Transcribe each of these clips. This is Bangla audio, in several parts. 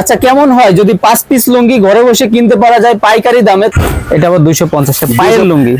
আচ্ছা কেমন হয় যদি পাঁচ পিস লুঙ্গি ঘরে বসে কিনতে পারা যায় পাইকারি দামে? এটা আবার দুইশো পঞ্চাশ পায়ের লুঙ্গি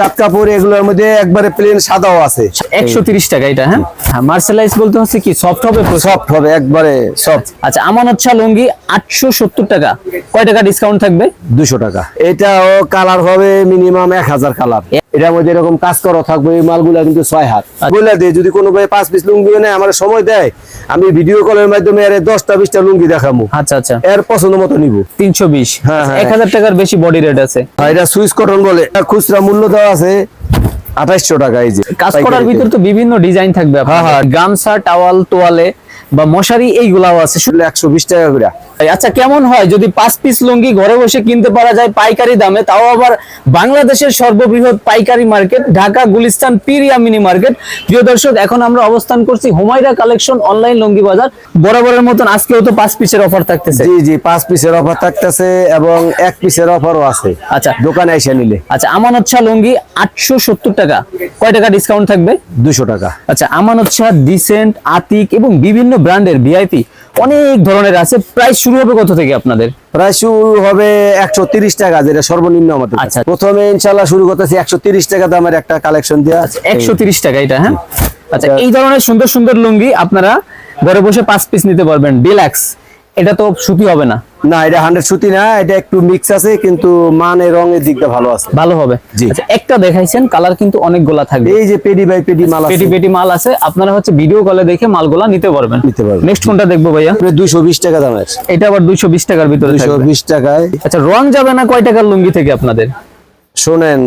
তাঁত কাপড় এগুলোর মধ্যে একবারে প্লেন সাদাও আছে। একশো তিরিশ টাকা এটা হ্যাঁ? হ্যাঁ মার্শালাইজ বলতে হচ্ছে কি সফট হবে সফট হবে একবারে সফট আচ্ছা আমানত শাহ লুঙ্গি আটশো সত্তর টাকা। কয় টাকা ডিসকাউন্ট থাকবে? দুশো টাকা। এটাও কালার হবে মিনিমাম এক হাজার কালার এটার মধ্যে এরকম কাজ করা থাকবে এই মালগুলা কিন্তু ছয় হাত। বলে দিয়ে যদি কোনো ভাই পাঁচ পিস লুঙ্গি নেয় আমার সময় দেয় আমি ভিডিও কলের মাধ্যমে এর দশটা বিশটা লুঙ্গি দেখাবো আচ্ছা আচ্ছা। এর পছন্দ মতো নিব। তিনশো বিশ। হ্যাঁ, হ্যাঁ। এক হাজার টাকার বেশি বডি রেট আছে। এটা সুইস কটন বলে। খুচরা মূল্য দেওয়া আছে আঠাইশশো টাকা এই যে কাজ করার ভিতর তো বিভিন্ন ডিজাইন থাকবে হ্যাঁ, হ্যাঁ। গামছা টাওয়াল তোয়ালে বা মশারি এইগুলাও আছে। শুধু- একশো বিশ টাকা করে। আচ্ছা কেমন হয় যদি পাঁচ পিস লুঙ্গি ঘরে বসে কিনতে পারা যায় পাইকারি দামে? তাও আবার বাংলাদেশের সর্ববৃহৎ পাইকারি market Dhaka Gulistan Piriya mini market. প্রিয় দর্শক এখন আমরা অবস্থান করছি হুমায়রা কালেকশন অনলাইন লুঙ্গি বাজার। বরাবরের মতন আজকেও তো পাঁচ পিসের অফার থাকতেছে। জি জি পাঁচ পিসের অফার থাকতেছে এবং এক পিসের অফারও আছে। আচ্ছা। দোকানে এসে নিলে। আচ্ছা আমানত শাহ লুঙ্গি আটশো সত্তর টাকা। কয় টাকা ডিসকাউন্ট থাকবে? দুশো টাকা। আচ্ছা আমানত শাহ ডিসেন্ট আতিক এবং বিভিন্ন ব্র্যান্ডের ভিআইপি অনেক ধরনের আছে। প্রাইস শুরু হবে কত থেকে আপনাদের? প্রায় শুরু হবে একশো তিরিশ টাকা যেটা সর্বনিম্ন আমাদের আচ্ছা। প্রথমে ইনশাল্লাহ শুরু করতেছি একশো তিরিশ টাকা দামের একটা কালেকশন দেওয়া আছে একশো তিরিশ টাকা এটা হ্যাঁ? আচ্ছা এই ধরনের সুন্দর সুন্দর লুঙ্গি আপনারা ঘরে বসে পাঁচ পিস নিতে পারবেন ডিলাক্স এটা তো সুতি হবে না। না এটা হান্ড্রেড সুতি না এটা একটু মিক্স আছে কিন্তু মানে রঙের দিকটা ভালো আছে। ভালো হবে? আচ্ছা একটা দেখাইছেন কালার কিন্তু অনেকগুলা থাকবে। এই যে পেডি বাই পেডি মাল আছে। পেটি পেটি মাল আছে আপনারা হচ্ছে ভিডিও কলে দেখে মালগুলা নিতে পারবেন। নিতে পারবেন। নেক্সট কোনটা দেখব ভাইয়া? দুইশো বিশ টাকা দামের এটা আবার দুইশো বিশ টাকার ভিতরে থাকবে। বিশ টাকায়। আচ্ছা রং যাবে না কয় টাকার লুঙ্গি থেকে আপনাদের? শোনেন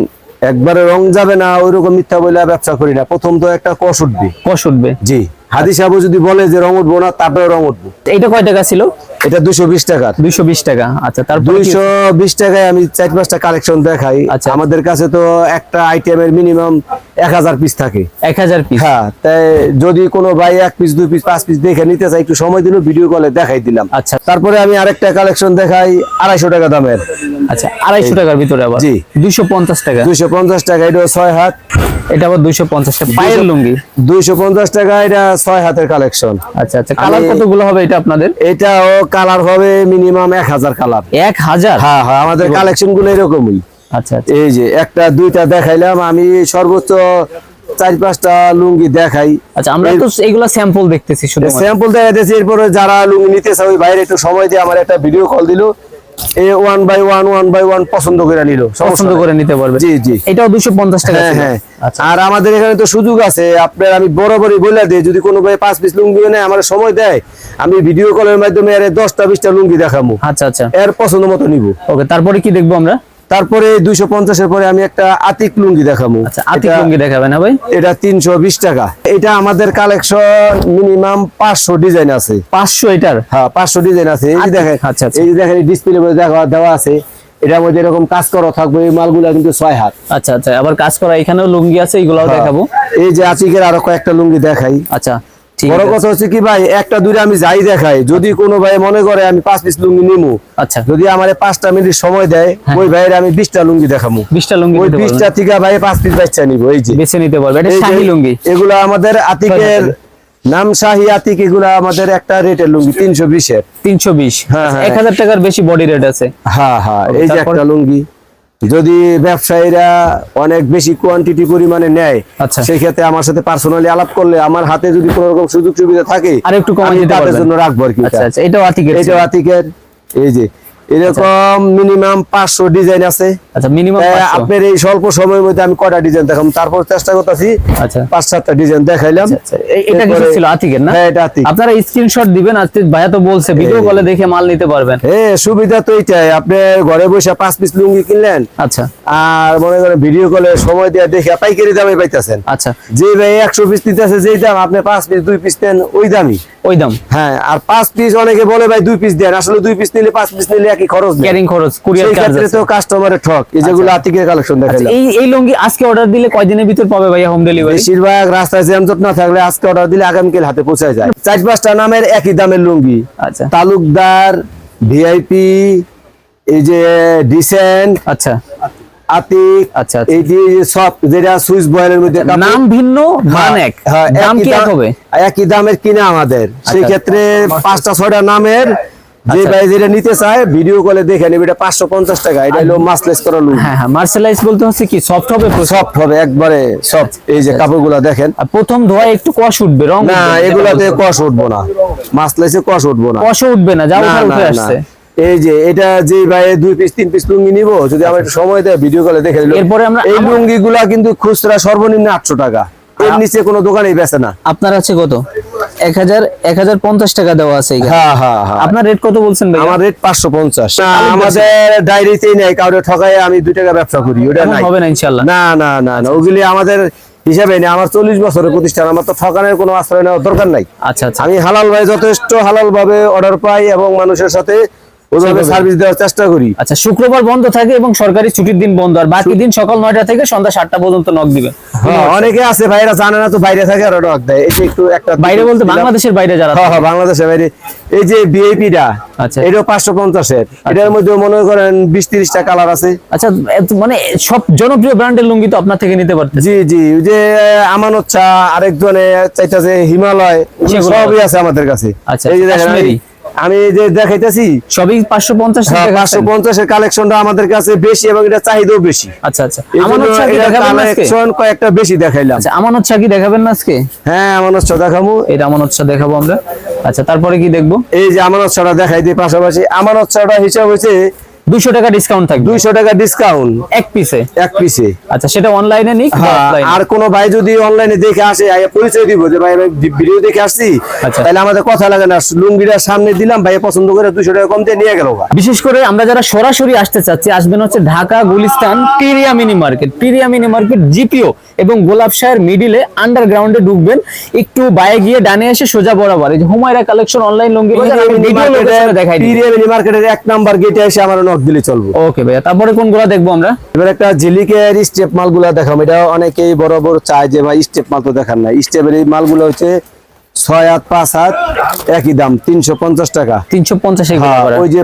একবারে রং যাবে না ওইরকম মিথ্যা বলে ব্যবসা করি না। প্রথম তো একটা কষ উঠবে। কষ উঠবে। জি। হাদিস আবু যদি বলে যে রং উঠবো না তারপরে রং উঠবো। এটা কয় টাকা ছিল? এটা দুশো বিশ টাকার দুইশো বিশ টাকা। আচ্ছা তারপর দুইশো বিশ টাকায় আমি চার পাঁচটা কালেকশন দেখাই। আচ্ছা। আমাদের কাছে তো একটা আইটেমের মিনিমাম এক হাজার পিস থাকে। এক হাজার পিস হ্যাঁ তাই যদি কোনো ভাই এক পিস দুই পিস পাঁচ পিস দেখে নিতে চাই একটু সময় দিল ভিডিও কলে দেখাই দিলাম। আচ্ছা। তারপরে আমি আরেকটা কালেকশন দেখাই আড়াইশো টাকা দামের। আচ্ছা আড়াইশো টাকার ভিতরে আবার? জি। দুইশো পঞ্চাশ টাকা। দুইশো পঞ্চাশ টাকা এটা ছয় হাত। এটা আবার দুইশো পঞ্চাশ টাকা। পায়ের লুঙ্গি? দুইশো পঞ্চাশ টাকা এটা ছয় হাতের কালেকশন আচ্ছা আচ্ছা কালার আমি- কতগুলো হবে এটা আপনাদের? এটাও কালার হবে মিনিমাম এক হাজার কালার এক হাজার? হ্যাঁ হ্যাঁ আমাদের কালেকশনগুলো এরকমই। আচ্ছা আচ্ছা। এই যে একটা দুইটা দেখাইলাম আমি সর্বোচ্চ চার পাঁচটা লুঙ্গি দেখাই। আচ্ছা আমরা তো এইগুলা স্যাম্পল দেখতেছি শুধু স্যাম্পল দেখা দিয়েছি এরপরে যারা লুঙ্গি নিতে চায় ওই বাইরে একটু সময় দিয়ে আমার একটা ভিডিও কল দিল। A one by one one by one পছন্দ করে নিল। পছন্দ করে নিতে পারবে। জি জি। এটাও দুশো পঞ্চাশ টাকা হ্যাঁ ছিল। আর আমাদের এখানে তো সুযোগ আছে। আপনার আমি বরাবরই বলে দিই যদি কোনো ভাই পাঁচ পিস লুঙ্গি নেয় আমার সময় দেয় আমি ভিডিও কলের মাধ্যমে দশটা বিশটা লুঙ্গি দেখাবো আচ্ছা আচ্ছা। এর পছন্দ মতো নিব। ওকে তারপরে কি দেখব আমরা? তারপরে দুইশো পঞ্চাশের পরে আমি একটা আতিক লুঙ্গি দেখাবো। আচ্ছা আতিক লুঙ্গি দেখাবে না ভাই? এটা তিনশো বিশ টাকা। এটা আমাদের কালেকশন মিনিমাম পাঁচশো ডিজাইন আছে। পাঁচশো এটার? হ্যাঁ পাঁচশো ডিজাইন আছে। এই দেখেন আচ্ছা, আচ্ছা। এই যে দেখেন ডিসপ্লে দেখা দেওয়া আছে। এটার মধ্যে এরকম কাজ করা থাকবে এই মালগুলা কিন্তু ছয় হাত। আচ্ছা আচ্ছা আবার কাজ করা এখানেও লুঙ্গি আছে এগুলাও হ্যাঁ। দেখাবো। এই যে আতিকের আরও কয়েকটা লুঙ্গি দেখাই। আচ্ছা। বড় কথা হচ্ছে কি ভাই একটা দুইটা আমি যাই দেখাই। যদি কোনো ভাই মনে করে আমি পাঁচ পিস লুঙ্গি নিমু আচ্ছা। যদি আমার পাঁচটা মিনিট সময় দেয় হ্যাঁ। ওই ভাইয়ের আমি বিশটা লুঙ্গি দেখাবো বিশটা লুঙ্গি ওই। বিশটা থেকে ভাই পাঁচ পিস বাচ্চা নিবো এই যে। বেছে নিতে পারবে এটা শাহি লুঙ্গি। এগুলো আমাদের আতিকের নাম শাহি আতিক এগুলো আমাদের একটা রেটের লুঙ্গি তিনশো বিশের তিনশো বিশ। হ্যাঁ, হ্যাঁ। এক হাজার টাকার বেশি বডি রেট আছে। হ্যাঁ হ্যাঁ। এই যে? একটা লুঙ্গি। যদি ব্যবসায়ীরা অনেক বেশি কোয়ান্টিটি পরিমাণে নেয় আচ্ছা। সেই ক্ষেত্রে আমার সাথে পার্সোনালি আলাপ করলে আমার হাতে যদি কোনো রকম সুযোগ সুবিধা থাকে আর একটু কমাই। জন্য রাখব আর কি আচ্ছা আচ্ছা এটাও আতিকের যে আতিকের এই যে এরকম মিনিমাম পাঁচশো ডিজাইন আছে। আচ্ছা মিনিমাম আপনার এই স্বল্প সময়ের মধ্যে আমি কটা ডিজাইন দেখাম তারপর চেষ্টা করতেছি আচ্ছা। পাঁচ সাতটা ডিজাইন দেখাইলাম। আচ্ছা, এটা কিছু ছিল আতিকের না? হ্যাঁ এটা আতিক। আপনারা স্ক্রিনশট দিবেন আজকে ভাইয়া তো বলছে ভিডিও কলে দেখে মাল নিতে পারবেন। হ্যাঁ সুবিধা তো এইটাই আপনি ঘরে বসে পাঁচ পিস লুঙ্গি কিনলেন আচ্ছা। আর মনে করেন ভিডিও কলে সময় দিয়ে দেখে পাইকারি দামে পাইতেছেন। আচ্ছা। যে ভাই একশো পিস নিতেছে যেই দাম আপনি পাঁচ পিস দুই পিস দেন ওই দামই। ওই দাম? হ্যাঁ আর পাঁচ পিস অনেকে বলে ভাই দুই পিস দেন। আসলে দুই পিস নিলে পাঁচ পিস নিলে একই খরচ। ক্যারিং খরচ কুরিয়ার ক্ষেত্রে তো কাস্টমারের ঠক। এই যেগুলো আচ্ছা। আতিকের কালেকশন দেখাইলাম এই এই লুঙ্গি আজকে অর্ডার দিলে কয়দিনের ভিতর পাবে ভাইয়া হোম ডেলিভারি বেশিরভাগ রাস্তায় জ্যামজট না থাকলে আজকে অর্ডার দিলে আগামীকাল হাতে পৌঁছায় যায়। চার পাঁচটা নামের একই দামের লুঙ্গি। আচ্ছা। তালুকদার ভিআইপি এই যে ডিসেন্ট আচ্ছা। আতিক আচ্ছা, আচ্ছা। সব যেটা সুইচ বয়েলের মধ্যে নাম ভিন্ন মান এক। হ্যাঁ, দাম কি এক হবে? একই দামের কিনা আমাদের। সেই আচ্ছা। ক্ষেত্রে পাঁচটা ছয়টা নামের যে আচ্ছা। ভাই যেটা নিতে চায় ভিডিও কলে দেখে নেবে এটা পাঁচশো পঞ্চাশ টাকা। এটা হলো মাসলেস করা লুঙ্গি হ্যাঁ হ্যাঁ মার্শালাইজ বলতে হচ্ছে কি সফট হবে সফট হবে একবারে সফট এই যে কাপড়গুলো দেখেন। প্রথম ধোয়া একটু কষ উঠবে রং না এগুলাতে। কষ উঠবো না। মাসলেসে কষ উঠবো না। কষও উঠবে না যা উঠে। আসছে। এই যে এটা যে ভাই দুই পিস তিন পিস লুঙ্গি নিব যদি আমার একটু সময় দেয় ভিডিও কলে দেখে দিল। এরপরে আমরা- এই লুঙ্গি গুলা কিন্তু খুচরা সর্বনিম্ন আটশো টাকা। এর নিচে কোনো দোকানেই বেচে না। আপনার আছে কত? এক হাজার এক হাজার পঞ্চাশ টাকা দেওয়া আছে হ্যাঁ হ্যাঁ হ্যাঁ। আপনার রেট কত বলছেন ভাই আমার রেট পাঁচশো পঞ্চাশ। আমাদের ডায়েরিতেই নেই কাউরে ঠকায় আমি দুই টাকা ব্যবসা করি ওটা হবে না ইনশাল্লাহ না না না না ওগুলি আমাদের হিসাবে নেই। আমার চল্লিশ বছরের প্রতিষ্ঠান আমার তো ঠকানোর কোনো আশ্রয় নেওয়ার দরকার নাই। আচ্ছা আচ্ছা। আমি হালাল ভাই যথেষ্ট হালাল ভাবে অর্ডার পাই এবং মানুষের সাথে ওইভাবে সার্ভিস দেওয়ার চেষ্টা করি। আচ্ছা শুক্রবার বন্ধ থাকে এবং সরকারি ছুটির দিন বন্ধ। আর বাকি দিন সকাল নয়টা থেকে সন্ধ্যা সাতটা পর্যন্ত নক দিবেন হ্যাঁ, অনেকে আছে ভাইরা জানে না তো বাইরে থাকে আর অর্ডার দেয়। এই যে একটু একটা বাইরে বলতে বাংলাদেশের বাইরে যারা হ্যাঁ হ্যাঁ বাংলাদেশের বাইরে। এই যে বিআইপি আচ্ছা। এটাও পঞ্চাশের। এটার মধ্যে মনে করেন বিশ তিরিশটা কালার আছে। আচ্ছা মানে সব জনপ্রিয় ব্র্যান্ডের লুঙ্গি তো আপনার থেকে নিতে পারতেছে। জি জি যে আমানত চা আরেকজনে চাইতেছে হিমালয় সবই আছে আমাদের কাছে। আচ্ছা, এই যে দেখেন আমি যে দেখাইতেছি সবই পাঁচশো পঞ্চাশ হ্যাঁ, পাঁচশো পঞ্চাশের কালেকশনটা আমাদের কাছে বেশি এবং এটা চাহিদাও বেশি। আচ্ছা আচ্ছা। কয়েকটা বেশি দেখাইলাম। আচ্ছা, আমার উৎসাহ কি দেখাবেন না আজকে? হ্যাঁ আমার উৎসাহ দেখাবো। এটা আমার উৎসাহ দেখাবো আমরা। আচ্ছা তারপরে কি দেখব? এই যে আমার উৎসাহটা দেখাই দিই পাশাপাশি আমার উৎসাহটা হিসাব হয়েছে 200 টাকা ডিসকাউন্ট থাকবে। 200 টাকা ডিসকাউন্ট এক পিসে এক পিসে আচ্ছা সেটা অনলাইনে নিক হ্যাঁ, আর কোন ভাই যদি অনলাইনে দেখে আসে পরিচয় দিব যে ভাই আমি ভিডিও দেখে আসছি। আচ্ছা। তাহলে আমাদের কথা লাগে না লুঙ্গিটা সামনে দিলাম ভাই পছন্দ করে 200 টাকা কম দিয়ে নিয়ে গেল বিশেষ করে আমরা যারা সরাসরি আসতে চাচ্ছি আসবেন হচ্ছে Dhaka Gulistan Piriya mini market. Piriya mini market GPO. এবং গোলাপশাহের মিডিলে আন্ডারগ্রাউন্ডে ঢুকবেন। একটু বাইরে গিয়ে ডানে এসে সোজা বরাবর। এই যে হুমায়রা কালেকশন অনলাইন লঙ্গি বাজার আমি মিডিল লোকেশনে দেখাই দিই। পিরিয়ামিনি মার্কেটের এক নাম্বার গেটে এসে আমার নক দিলে চলবে। ওকে ভাইয়া তারপরে কোনগুলো দেখব আমরা? এবার একটা ঝিলিকের স্টেপ মালগুলা দেখাম এটা অনেকেই বড় বড় চায় যে ভাই স্টেপ মাল তো দেখার না স্টেপের এই মালগুলো হচ্ছে ছয় হাত পাঁচ হাত একই দাম তিনশো পঞ্চাশ টাকা। তিনশো পঞ্চাশ হ্যাঁ, ওই যে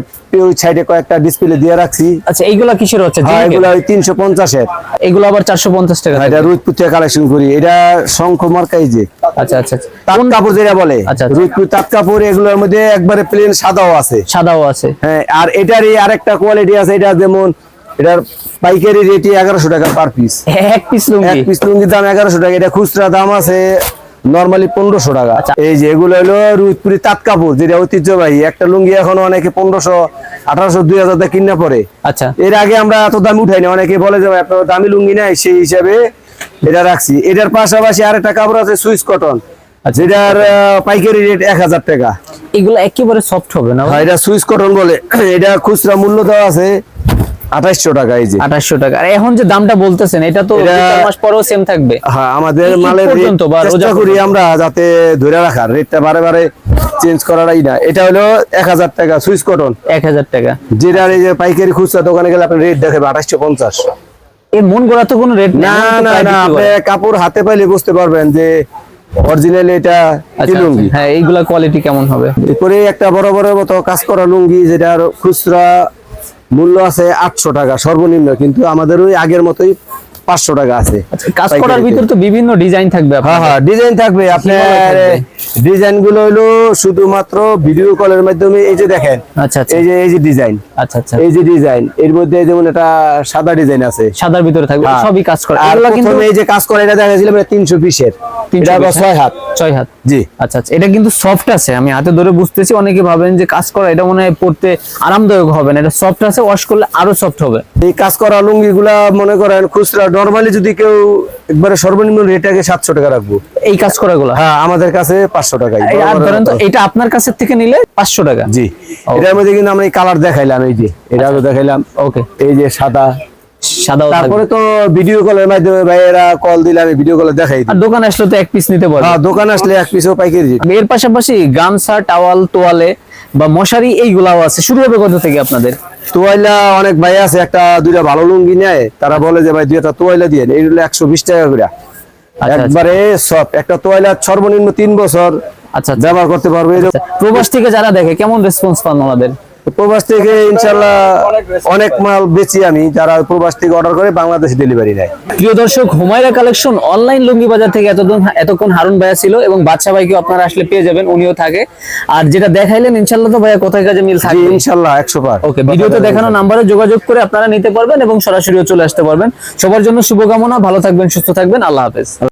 ওই সাইডে কয়েকটা ডিসপ্লে দিয়ে রাখছি। আচ্ছা এইগুলা কিসের হচ্ছে? হ্যাঁ? এগুলো ওই তিনশো পঞ্চাশের এগুলো আবার চারশো পঞ্চাশ টাকা এটা রুদপুর থেকে কালেকশন করি। এটা শঙ্খ মার্কাই যে। আচ্ছা আচ্ছা আচ্ছা। তাঁত কাপড় যেটা বলে। তাঁত কাপড় এগুলোর মধ্যে একবারে প্লেন সাদাও আছে। সাদাও আছে। হ্যাঁ আর এটারই আরেকটা কোয়ালিটি আছে এটা যেমন এটার পাইকারি রেটে এগারোশো টাকা পার পিস এক পিস এক লুঙ্গি পিস লুঙ্গির দাম এগারোশো টাকা। এটা খুচরা দাম আছে নর্মালি পনেরোশো টাকা। আচ্ছা। এই যে এগুলো হলো রুদপুরি তাঁত কাপড় যেটা ঐতিহ্যবাহী। একটা লুঙ্গি এখন অনেকে পনেরোশো আঠারোশো দুই হাজার টাকা কিনা পরে। আচ্ছা। এর আগে আমরা এত দাম উঠাইনি। অনেকে বলে যে আপনার দামি লুঙ্গি নাই সেই হিসাবে এটা রাখছি। এটার পাশাপাশি আর একটা কাপড় আছে সুইচ কটন যেটার পাইকারি রেট এক হাজার টাকা। এগুলো একেবারে সফট হবে না আর এটা সুইস কটন বলে। এটা খুচরা মূল্য দেওয়া আছে আঠাইশশো টাকা এই যে। টাকা। আর এখন যে দামটা বলতেছেন এটা তো মাস পরেও সেম থাকবে। হ্যাঁ আমাদের মালের চেষ্টা করি আমরা যাতে ধরে রাখার রেটটা বারে বারে চেঞ্জ করাটাই না। এটা হলো এক হাজার টাকা সুইস কটন। এক হাজার টাকা। যেটার এই যে পাইকারি খুচরা দোকানে গেলে আপনার রেট আঠাশশো পঞ্চাশ। এর মন গড়া তো কোনো রেট না না না আপনি কাপড় হাতে পাইলে বুঝতে পারবেন যে অরিজিনাল এটা লুঙ্গি? হ্যাঁ এইগুলা কোয়ালিটি কেমন হবে? এরপরে একটা বড় বড় মতো কাজ করা লুঙ্গি যেটার খুচরা মূল্য আছে আটশো টাকা সর্বনিম্ন কিন্তু আমাদের ওই আগের মতোই পাঁচশো টাকা আছে। আচ্ছা, কাজ করার। ভিতর তো বিভিন্ন ডিজাইন থাকবে হ্যাঁ হ্যাঁ ডিজাইন থাকবে। আপনার ডিজাইনগুলো হলো শুধুমাত্র ভিডিও কলের মাধ্যমে এই যে দেখেন আচ্ছা আচ্ছা। এই যে এই যে ডিজাইন আচ্ছা আচ্ছা। এই যে ডিজাইন এর মধ্যে যেমন একটা সাদা ডিজাইন আছে। সাদার ভিতরে থাকবে হ্যাঁ। সবই কাজ করে। আর কিন্তু এই যে কাজ করে এটা এটা তিনশো পিসের। 300 এটা আবার piece, ছয় হাত। ছয় হাত। জি। আচ্ছা আচ্ছা। এটা কিন্তু সফট আছে আমি হাতে ধরে বুঝতেছি অনেকে ভাবেন যে কাজ করা এটা মনে হয় পড়তে আরামদায়ক হবে না। এটা সফট আছে ওয়াশ করলে আরও সফট হবে। এই কাজ করা লুঙ্গি গুলা মনে করেন খুচরা নর্মালি যদি কেউ একবারে সর্বনিম্ন রেট আগে সাতশো টাকা রাখব। এই কাজ করা গুলো হ্যাঁ আমাদের কাছে পাঁচশো আর ধরেন তো এটা আপনার কাছের থেকে নিলে পাঁচশো টাকা? জি। এটার মধ্যে কিন্তু আমরা এই কালার দেখাইলাম এই যে। এটা আগে দেখাইলাম। ওকে। এই যে সাদা। তারপরে তো ভিডিও কলের মাধ্যমে ভাইয়েরা কল দিলে আমি ভিডিও কলে দেখাই আর দিই দোকানে আসলে তো এক পিস নিতে পারবে হ্যাঁ দোকান আসলে এক পিসও পাইকারি রেট। এর পাশাপাশি গামছা টাওয়াল তোয়ালে বা মশারি এইগুলাও আছে। শুরু হবে কত থেকে আপনাদের? তোয়াইলা অনেক ভাই আছে একটা দুইটা ভালো লুঙ্গি নেয় তারা বলে যে ভাই দুই একটা তোয়াইলা দিয়ে এই হলো একশো বিশ টাকা করে। আচ্ছা। একবারে সব একটা তোয়াইলা সর্বনিম্ন তিন বছর আচ্ছা আচ্ছা। ব্যবহার করতে পারবে। প্রবাস থেকে যারা দেখে কেমন রেসপন্স পান ওনাদের? প্রবাস থেকে ইনশাল্লাহ অনেক মাল বেচি আমি যারা প্রবাস থেকে অর্ডার করে বাংলাদেশে ডেলিভারি নেয়। প্রিয় দর্শক হুমায়রা কালেকশন অনলাইন লুঙ্গি বাজার থেকে এতক্ষণ এতক্ষণ হারুন ভাইয়া ছিল এবং বাদশা ভাইকেও আপনারা আসলে পেয়ে যাবেন উনিও থাকে। আর যেটা দেখাইলেন ইনশাল্লাহ তো ভাইয়া কোথায় কাজে মিল জি থাকবে? ইনশাল্লাহ একশো বার ওকে ভিডিওতে দেখানো নাম্বারে যোগাযোগ করে আপনারা নিতে পারবেন এবং সরাসরিও চলে আসতে পারবেন। সবার জন্য শুভকামনা ভালো থাকবেন সুস্থ থাকবেন আল্লাহ হাফেজ।